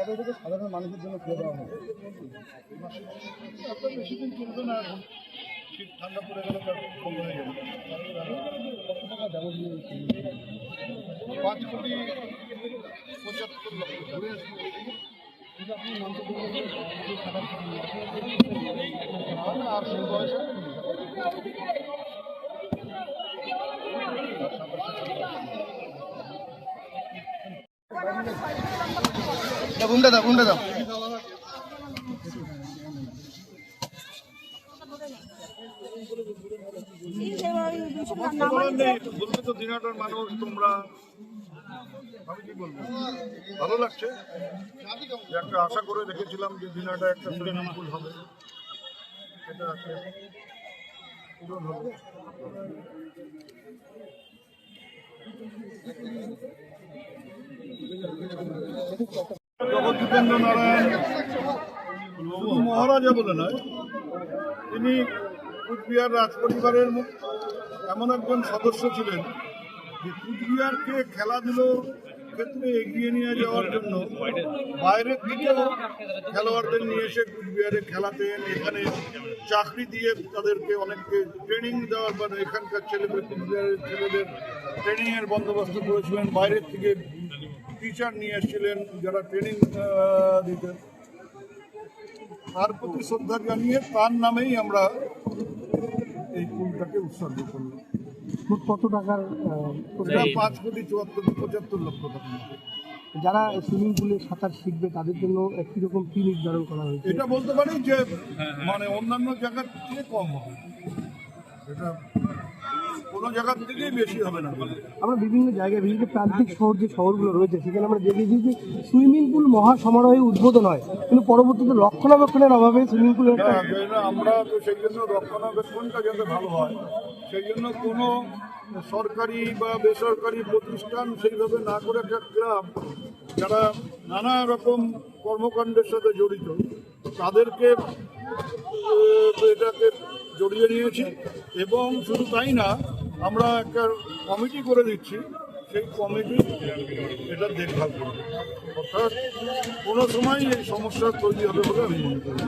কবে থেকে সাধারণ মানুষের জন্য খুলে দেওয়া হবে। বেশি দিন চলবে না এখন শীত ঠান্ডা পড়ে গেলে হয়ে কত টাকা পাঁচ কোটি পঁচাত্তর লক্ষ। ঘুরে আসবে আপনি মন্তব্য আর সেই বয়সে উন্ডে দাও উন্ডে দাও বলবে তো দিনাটার মানুষ তোমরা ভালো লাগছে একটা আশা করে রেখেছিলাম যে দিনাটা একটা সুইমিং হবে সেটা হবে জগদীপেন্দ্র নারায়ণ মহারাজা বলে নয়। তিনি কুচবিহার রাজপরিবারের এমন একজন সদস্য ছিলেন যে কুচবিহারকে খেলাধুলোর ক্ষেত্রে এগিয়ে নিয়ে যাওয়ার জন্য বাইরের থেকেও খেলোয়াড়দের নিয়ে এসে কুচবিহারে খেলাতেন। এখানে চাকরি দিয়ে তাদেরকে অনেককে ট্রেনিং দেওয়ার পর এখানকার ছেলেদের, কুচবিহারের ছেলেদের ট্রেনিংয়ের বন্দোবস্ত করেছিলেন। বাইরের থেকে টিচার নিয়ে এসেছিলেন যারা ট্রেনিং দিতেন। তার প্রতি শ্রদ্ধা জানিয়ে তার নামেই আমরা এই কুলটাকে উৎসর্গ করলাম। কত টাকার পাঁচ কোটি চুয়াত্তর পঁচাত্তর লক্ষ টাকা। যারা সুইমিং পুলে সাঁতার শিখবে তাদের জন্য একই রকম ফি নির্ধারণ করা হয়েছে। এটা বলতে পারি যে মানে অন্যান্য জায়গার থেকে কম হবে। এটা কোনো থেকেই বেশি হবে না। আমরা বিভিন্ন জায়গায় বিভিন্ন প্রান্তিক শহর যে শহরগুলো রয়েছে সেখানে আমরা দেখেছি যে সুইমিং পুল মহা সমারোহে উদ্বোধন হয়। কিন্তু পরবর্তীতে রক্ষণাবেক্ষণের অভাবে সুইমিং একটা আমরা তো সেই জন্য রক্ষণাবেক্ষণটা যাতে ভালো হয় সেই জন্য কোনো সরকারি বা বেসরকারি প্রতিষ্ঠান সেইভাবে না করে একটা ক্লাব যারা নানা রকম কর্মকাণ্ডের সাথে জড়িত তাদেরকে এটাকে জড়িয়ে নিয়েছি এবং শুধু তাই না, আমরা একটা কমিটি করে দিচ্ছি, সেই কমিটি এটা দেখভাল করবে অর্থাৎ কোনো সময় এই সমস্যা তৈরি হবে বলে আমি মনে করি।